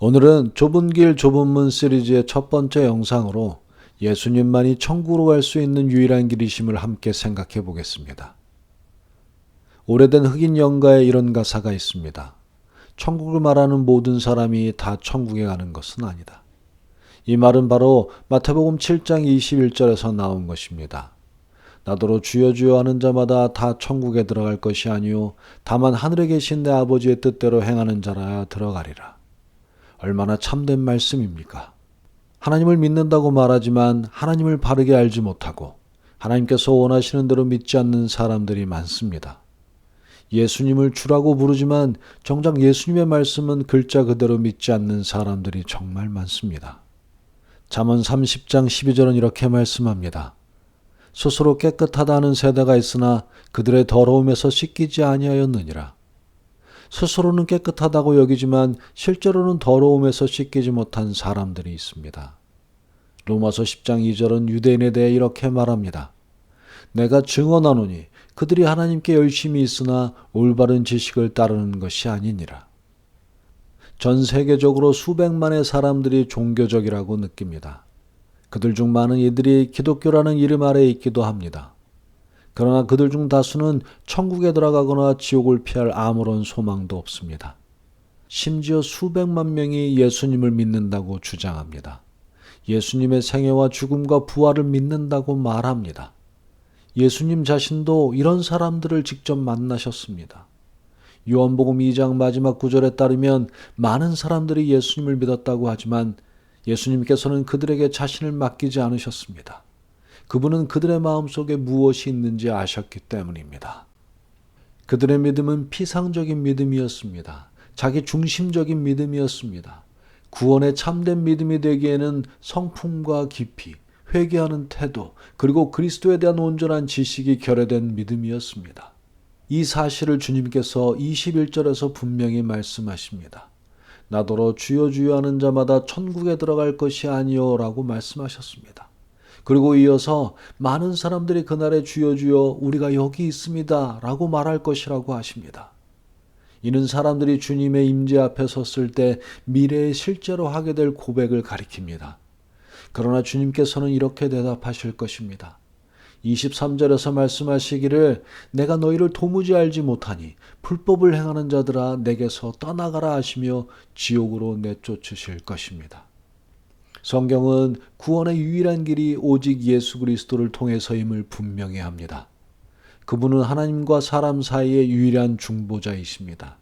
오늘은 좁은 길 좁은 문 시리즈의 첫 번째 영상으로 예수님만이 천국으로 갈 수 있는 유일한 길이심을 함께 생각해 보겠습니다. 오래된 흑인 영가에 이런 가사가 있습니다. 천국을 말하는 모든 사람이 다 천국에 가는 것은 아니다. 이 말은 바로 마태복음 7장 21절에서 나온 것입니다. 나더러 주여 주여 하는 자마다 다 천국에 들어갈 것이 아니요 다만 하늘에 계신 내 아버지의 뜻대로 행하는 자라야 들어가리라. 얼마나 참된 말씀입니까? 하나님을 믿는다고 말하지만 하나님을 바르게 알지 못하고 하나님께서 원하시는 대로 믿지 않는 사람들이 많습니다. 예수님을 주라고 부르지만 정작 예수님의 말씀은 글자 그대로 믿지 않는 사람들이 정말 많습니다. 잠언 30장 12절은 이렇게 말씀합니다. 스스로 깨끗하다는 세대가 있으나 그들의 더러움에서 씻기지 아니하였느니라. 스스로는 깨끗하다고 여기지만 실제로는 더러움에서 씻기지 못한 사람들이 있습니다. 로마서 10장 2절은 유대인에 대해 이렇게 말합니다. 내가 증언하노니 그들이 하나님께 열심히 있으나 올바른 지식을 따르는 것이 아니니라. 전 세계적으로 수백만의 사람들이 종교적이라고 느낍니다. 그들 중 많은 이들이 기독교라는 이름 아래 있기도 합니다. 그러나 그들 중 다수는 천국에 들어가거나 지옥을 피할 아무런 소망도 없습니다. 심지어 수백만 명이 예수님을 믿는다고 주장합니다. 예수님의 생애와 죽음과 부활을 믿는다고 말합니다. 예수님 자신도 이런 사람들을 직접 만나셨습니다. 요한복음 2장 마지막 구절에 따르면 많은 사람들이 예수님을 믿었다고 하지만 예수님께서는 그들에게 자신을 맡기지 않으셨습니다. 그분은 그들의 마음속에 무엇이 있는지 아셨기 때문입니다. 그들의 믿음은 피상적인 믿음이었습니다. 자기 중심적인 믿음이었습니다. 구원의 참된 믿음이 되기에는 성품과 깊이, 회개하는 태도, 그리고 그리스도에 대한 온전한 지식이 결여된 믿음이었습니다. 이 사실을 주님께서 21절에서 분명히 말씀하십니다. 나더러 주여 주여 하는 자마다 천국에 들어갈 것이 아니요라고 말씀하셨습니다. 그리고 이어서 많은 사람들이 그날에 주여 주여 우리가 여기 있습니다 라고 말할 것이라고 하십니다. 이는 사람들이 주님의 임재 앞에 섰을 때 미래에 실제로 하게 될 고백을 가리킵니다. 그러나 주님께서는 이렇게 대답하실 것입니다. 23절에서 말씀하시기를 내가 너희를 도무지 알지 못하니 불법을 행하는 자들아 내게서 떠나가라 하시며 지옥으로 내쫓으실 것입니다. 성경은 구원의 유일한 길이 오직 예수 그리스도를 통해서임을 분명히 합니다. 그분은 하나님과 사람 사이의 유일한 중보자이십니다.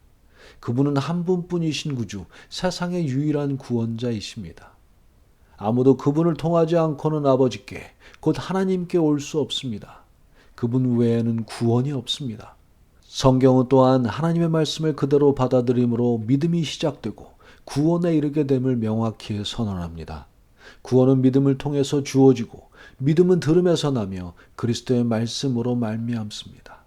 그분은 한 분뿐이신 구주, 세상의 유일한 구원자이십니다. 아무도 그분을 통하지 않고는 아버지께 곧 하나님께 올 수 없습니다. 그분 외에는 구원이 없습니다. 성경은 또한 하나님의 말씀을 그대로 받아들임으로 믿음이 시작되고 구원에 이르게 됨을 명확히 선언합니다. 구원은 믿음을 통해서 주어지고 믿음은 들음에서 나며 그리스도의 말씀으로 말미암습니다.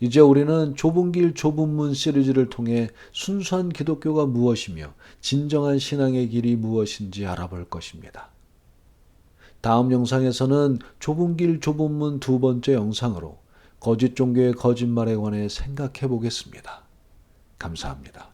이제 우리는 좁은 길 좁은 문 시리즈를 통해 순수한 기독교가 무엇이며 진정한 신앙의 길이 무엇인지 알아볼 것입니다. 다음 영상에서는 좁은 길 좁은 문 두 번째 영상으로 거짓 종교의 거짓말에 관해 생각해 보겠습니다. 감사합니다.